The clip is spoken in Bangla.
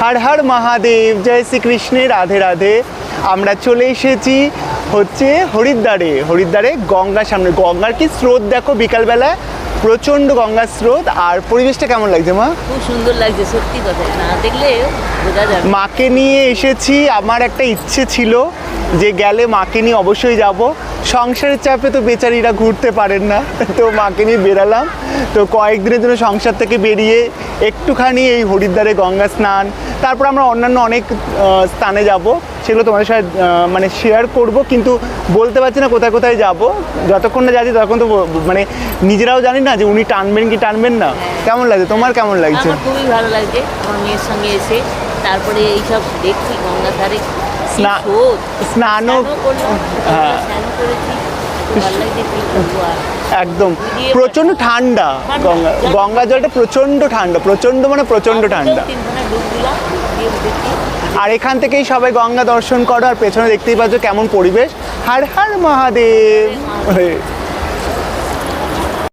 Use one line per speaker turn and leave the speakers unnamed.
হর হর মহাদেব জয় শ্রীকৃষ্ণে রাধে রাধে। আমরা চলে এসেছি হচ্ছে হরিদ্বারে। হরিদ্বারে গঙ্গার সামনে। গঙ্গার কি স্রোত দেখো বিকালবেলা প্রচণ্ড গঙ্গার স্রোত। আর পরিবেশটা কেমন লাগছে মা?
খুব সুন্দর লাগছে সত্যি কথা। না দেখলে বোঝা যাবে।
মাকে নিয়ে এসেছি। আমার একটা ইচ্ছে ছিল যে গেলে মাকে নিয়ে অবশ্যই যাব। সংসারের চাপে তো বেচারিরা ঘুরতে পারেন না। তো মাকে নিয়ে বেরালাম। তো কয়েকদিনের জন্য সংসার থেকে বেরিয়ে একটুখানি এই হরিদ্বারে গঙ্গা স্নান তারপর আমরা অন্যান্য অনেক স্থানে যাব। সেগুলো তোমাদের সাথে মানে শেয়ার করব কিন্তু বলতে পারছি না কোথায় কোথায় যাব। যতক্ষণ না যাচ্ছি ততক্ষণ তো মানে নিজেরাও জানি না যে উনি টানবেন কি টানবেন না। কেমন লাগছে? তোমার কেমন লাগছে?
খুবই ভালো লাগছে। আমার মেয়ের সঙ্গে এসে তারপরে এইসব দেখছি গঙ্গা ধারে
স্নানও হ্যাঁ।
করেছি
একদম। প্রচণ্ড ঠান্ডা। গঙ্গা গঙ্গা জলটা প্রচণ্ড ঠান্ডা। প্রচণ্ড মানে প্রচণ্ড ঠান্ডা। আর এখান থেকেই সবাই গঙ্গা দর্শন করো আর পেছনে দেখতেই পাচ্ছ কেমন পরিবেশ। হার হার মহাদেব।